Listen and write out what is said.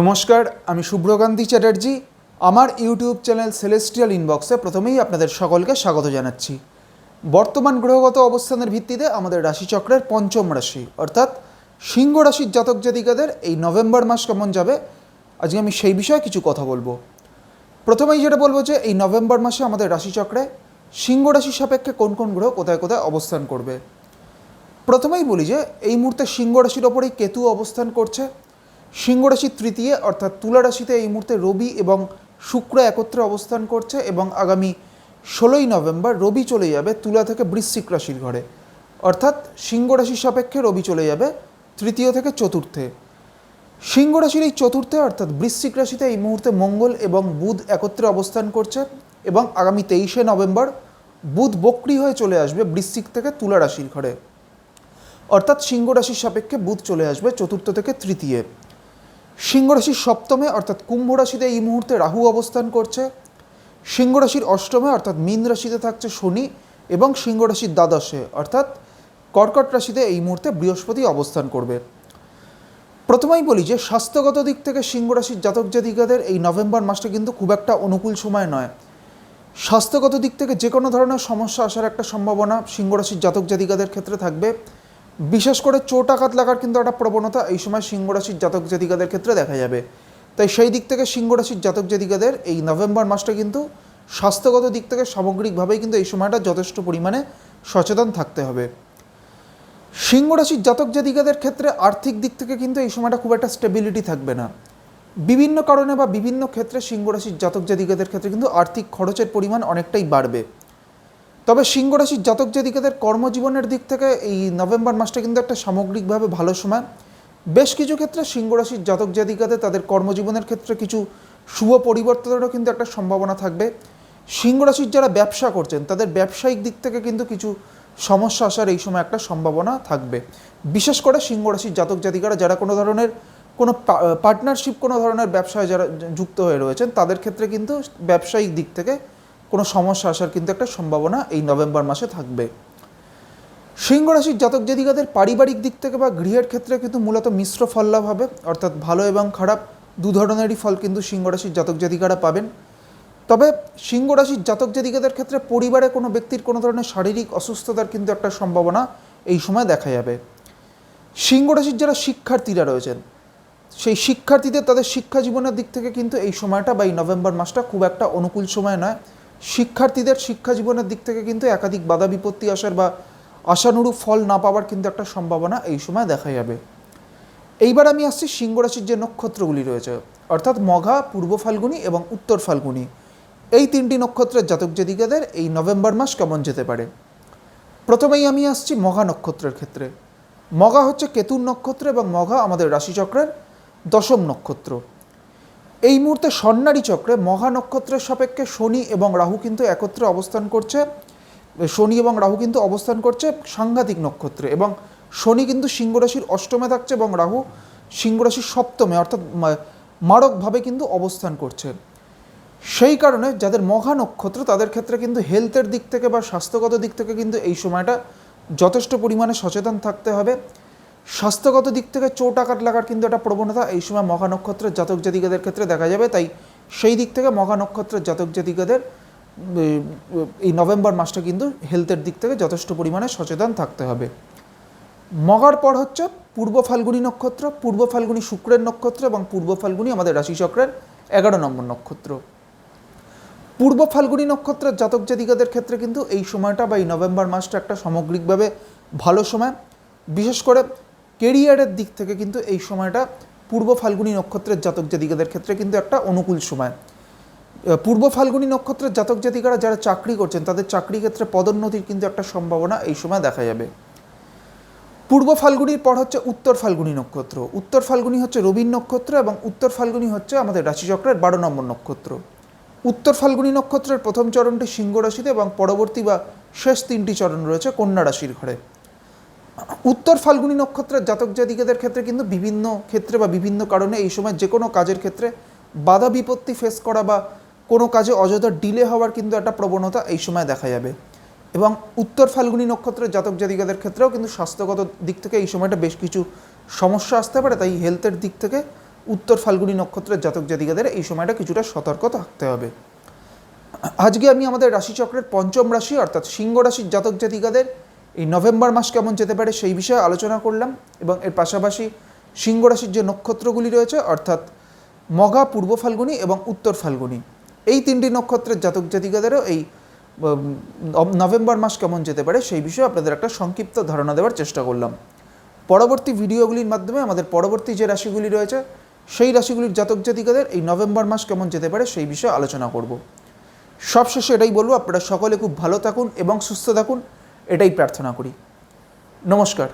নমস্কার, আমি শুভ্রকান্তি চ্যাটার্জি। আমার ইউটিউব চ্যানেল সেলেস্টিয়াল ইনবক্সে প্রথমেই আপনাদের সকলকে স্বাগত জানাচ্ছি। বর্তমান গ্রহগত অবস্থানের ভিত্তিতে আমাদের রাশিচক্রের পঞ্চম রাশি, অর্থাৎ সিংহ রাশির জাতক জাতিকাদের এই নভেম্বর মাস কেমন যাবে? আজকে আমি সেই বিষয়ে কিছু কথা বলব। প্রথমেই যেটা বলব যে, এই নভেম্বর মাসে আমাদের রাশিচক্রে সিংহ রাশির সাপেক্ষে কোন কোন গ্রহ কোথায় কোথায় অবস্থান করবে? প্রথমেই বলি যে, এই মুহূর্তে সিংহ রাশির ওপরেই কেতু অবস্থান করছে। সিংহ রাশির তৃতীয়, অর্থাৎ তুলা রাশিতে এই মুহূর্তে রবি এবং শুক্র একত্রে অবস্থান করছে এবং আগামী ষোলোই নভেম্বর রবি চলে যাবে তুলা থেকে বৃশ্চিক রাশির ঘরে। অর্থাৎ সিংহ রাশির সাপেক্ষে রবি চলে যাবে তৃতীয় থেকে চতুর্থে। সিংহ রাশির এই চতুর্থে, অর্থাৎ বৃশ্চিক রাশিতে এই মুহূর্তে মঙ্গল এবং বুধ একত্রে অবস্থান করছে এবং আগামী তেইশে নভেম্বর বুধ বক্রি হয়ে চলে আসবে বৃশ্চিক থেকে তুলা রাশির ঘরে। অর্থাৎ সিংহ রাশির সাপেক্ষে বুধ চলে আসবে চতুর্থ থেকে তৃতীয়। সিংহ রাশির সপ্তমে, অর্থাৎ কুম্ভ রাশিতে এই মুহূর্তে রাহু অবস্থান করছে। সিংহ রাশির অষ্টমে, অর্থাৎ মীন রাশিতে থাকছে শনি এবং সিংহ রাশির দ্বাদশে, অর্থাৎ কর্কট রাশিতে এই মুহূর্তে বৃহস্পতি অবস্থান করবে। প্রথমেই বলি যে, স্বাস্থ্যগত দিক থেকে সিংহ রাশির জাতক জাতিকাদের এই নভেম্বর মাসটা কিন্তু খুব একটা অনুকূল সময় নয়। স্বাস্থ্যগত দিক থেকে যে কোনো ধরনের সমস্যা আসার একটা সম্ভাবনা সিংহ রাশির জাতক জাতিকাদের ক্ষেত্রে থাকবে। বিশেষ করে চোট আঘাত লাগার কিন্তু একটা প্রবণতা এই সময় সিংহ রাশির জাতক জাতিকাদের ক্ষেত্রে দেখা যাবে। তাই সেই দিক থেকে সিংহ রাশির জাতক জাতিকাদের এই নভেম্বর মাসটা কিন্তু স্বাস্থ্যগত দিক থেকে সামগ্রিকভাবেই কিন্তু এই সময়টা যথেষ্ট পরিমাণে সচেতন থাকতে হবে। সিংহ রাশির জাতক জাতিকাদের ক্ষেত্রে আর্থিক দিক থেকে কিন্তু এই সময়টা খুব একটা স্টেবিলিটি থাকবে না। বিভিন্ন কারণে বা বিভিন্ন ক্ষেত্রে সিংহ রাশির জাতক জাতিকাদের ক্ষেত্রে কিন্তু আর্থিক খরচের পরিমাণ অনেকটাই বাড়বে। তবে সিংহ রাশির জাতক জাতিকাদের কর্মজীবনের দিক থেকে এই নভেম্বর মাসটা কিন্তু একটা সামগ্রিকভাবে ভালো সময়। বেশ কিছু ক্ষেত্রে সিংহ রাশির জাতক জাতিকাদের তাদের কর্মজীবনের ক্ষেত্রে কিছু শুভ পরিবর্তনেরও কিন্তু একটা সম্ভাবনা থাকবে। সিংহ রাশির যারা ব্যবসা করছেন, তাদের ব্যবসায়িক দিক থেকে কিন্তু কিছু সমস্যা আসার এই সময় একটা সম্ভাবনা থাকবে। বিশেষ করে সিংহ রাশির জাতক জাতিকারা যারা কোনো ধরনের কোনো পার্টনারশিপ কোনো ধরনের ব্যবসায় যারা যুক্ত হয়ে রয়েছেন, তাদের ক্ষেত্রে কিন্তু ব্যবসায়িক দিক থেকে কোনো সমস্যা আসার কিন্তু একটা সম্ভাবনা এই নভেম্বর মাসে থাকবে। সিংহ রাশির জাতক জাতিকাদের পারিবারিক দিক থেকে বা গৃহের ক্ষেত্রে কিন্তু মূলত মিশ্র ফল লাভ হবে, অর্থাৎ ভালো এবং খারাপ দু ধরনেরই ফল কিন্তু সিংহ রাশির জাতক জাতিকারা পাবেন। তবে সিংহ রাশির জাতক জাতিকাদের ক্ষেত্রে পরিবারে কোনো ব্যক্তির কোনো ধরনের শারীরিক অসুস্থতার কিন্তু একটা সম্ভাবনা এই সময় দেখা যাবে। সিংহ রাশির যারা শিক্ষার্থীরা রয়েছেন, সেই শিক্ষার্থীদের তাদের শিক্ষা জীবনের দিক থেকে কিন্তু এই সময়টা বা এই নভেম্বর মাসটা খুব একটা অনুকূল সময় নয়। শিক্ষার্থীদের শিক্ষা জীবনের দিক থেকে কিন্তু একাধিক বাধা বিপত্তি আসার বা আশানুরূপ ফল না পাওয়ার কিন্তু একটা সম্ভাবনা এই সময় দেখা যাবে। এইবার আমি আসছি সিংহ রাশির যে নক্ষত্রগুলি রয়েছে, অর্থাৎ মঘা, পূর্ব ফাল্গুনি এবং উত্তর ফাল্গুনি। এই তিনটি নক্ষত্রের জাতক জাতিকাদের এই নভেম্বর মাস কেমন যেতে পারে? প্রথমেই আমি আসছি মঘা নক্ষত্রের ক্ষেত্রে। মঘা হচ্ছে কেতুর নক্ষত্র এবং মঘা আমাদের রাশিচক্রের দশম নক্ষত্র। এই মুহূর্তে স্বর্ণারী চক্রে মহানক্ষত্রের সাপেক্ষে শনি এবং রাহু কিন্তু একত্রে অবস্থান করছে। শনি এবং রাহু কিন্তু অবস্থান করছে সাংঘাতিক নক্ষত্রে এবং শনি কিন্তু সিংহ রাশির অষ্টমে থাকছে এবং রাহু সিংহ রাশির সপ্তমে অর্থাৎ মারকভাবে কিন্তু অবস্থান করছে। সেই কারণে যাদের মহা নক্ষত্র তাদের ক্ষেত্রে কিন্তু হেলথের দিক থেকে বা স্বাস্থ্যগত দিক থেকে কিন্তু এই সময়টা যথেষ্ট পরিমাণে সচেতন থাকতে হবে। স্বাস্থ্যগত দিক থেকে চোট, আঘাত লাগার কিন্তু একটা প্রবণতা এই সময় মঘা নক্ষত্রের জাতক জাতিকাদের ক্ষেত্রে দেখা যাবে। তাই সেই দিক থেকে মঘা নক্ষত্রের জাতক জাতিকাদের এই নভেম্বর মাসটা কিন্তু হেলথের দিক থেকে যথেষ্ট পরিমাণে সচেতন থাকতে হবে। মগার পর হচ্ছে পূর্ব ফাল্গুনি নক্ষত্র, পূর্ব ফাল্গুনি শুক্রের নক্ষত্র এবং পূর্ব ফাল্গুনি আমাদের রাশিচক্রের এগারো নম্বর নক্ষত্র। পূর্ব ফাল্গুনি নক্ষত্রের জাতক জাতিকাদের ক্ষেত্রে কিন্তু এই সময়টা বা এই নভেম্বর মাসটা একটা সামগ্রিকভাবে ভালো সময়। বিশেষ করে কেরিয়ারের দিক থেকে কিন্তু এই সময়টা পূর্ব ফাল্গুনী নক্ষত্রের জাতক জাতিকাদের ক্ষেত্রে কিন্তু একটা অনুকূল সময়। পূর্ব ফাল্গুনী নক্ষত্রের জাতক জাতিকারা যারা চাকরি করছেন, তাদের চাকরি ক্ষেত্রে পদোন্নতির কিন্তু একটা সম্ভাবনা এই সময় দেখা যাবে। পূর্ব ফাল্গুনির পর হচ্ছে উত্তর ফাল্গুনী নক্ষত্র। উত্তর ফাল্গুনি হচ্ছে রবীন নক্ষত্র এবং উত্তর ফাল্গুনি হচ্ছে আমাদের রাশিচক্রের বারো নম্বর নক্ষত্র। উত্তর ফাল্গুনী নক্ষত্রের প্রথম চরণটি সিংহ রাশিতে এবং পরবর্তী বা শেষ তিনটি চরণ রয়েছে কন্যা রাশির ঘরে। উত্তর ফাল্গুনী নক্ষত্রের জাতক জাতিকাদের ক্ষেত্রে কিন্তু বিভিন্ন ক্ষেত্রে বা বিভিন্ন কারণে এই সময় যে কোনো কাজের ক্ষেত্রে বাধা বিপত্তি ফেস করা বা কোনো কাজে অযথা ডিলে হওয়ার কিন্তু একটা প্রবণতা এই সময় দেখা যাবে। এবং উত্তর ফাল্গুনী নক্ষত্রের জাতক জাতিকাদের ক্ষেত্রেও কিন্তু স্বাস্থ্যগত দিক থেকে এই সময়টা বেশ কিছু সমস্যা আসতে পারে, তাই হেলথের দিক থেকে উত্তর ফাল্গুনী নক্ষত্রের জাতক জাতিকাদের এই সময়টা কিছুটা সতর্ক থাকতে হবে। আজকে আমি আমাদের রাশিচক্রের পঞ্চম রাশি অর্থাৎ সিংহ রাশির জাতক জাতিকাদের এই নভেম্বর মাস কেমন যেতে পারে সেই বিষয়ে আলোচনা করলাম এবং এর পাশাপাশি সিংহ রাশির যে নক্ষত্রগুলি রয়েছে, অর্থাৎ মগা পূর্ব ফাল্গুনি এবং উত্তর ফাল্গুনি, এই তিনটি নক্ষত্রের জাতক জাতিকাদেরও এই নভেম্বর মাস কেমন যেতে পারে সেই বিষয়ে আপনাদের একটা সংক্ষিপ্ত ধারণা দেওয়ার চেষ্টা করলাম। পরবর্তী ভিডিওগুলির মাধ্যমে আমাদের পরবর্তী যে রাশিগুলি রয়েছে, সেই রাশিগুলির জাতক জাতিকাদের এই নভেম্বর মাস কেমন যেতে পারে সেই বিষয়ে আলোচনা করব। সবশেষে এটাই বলব, আপনারা সকলে খুব ভালো থাকুন এবং সুস্থ থাকুন। এটাই প্রার্থনা করি। নমস্কার।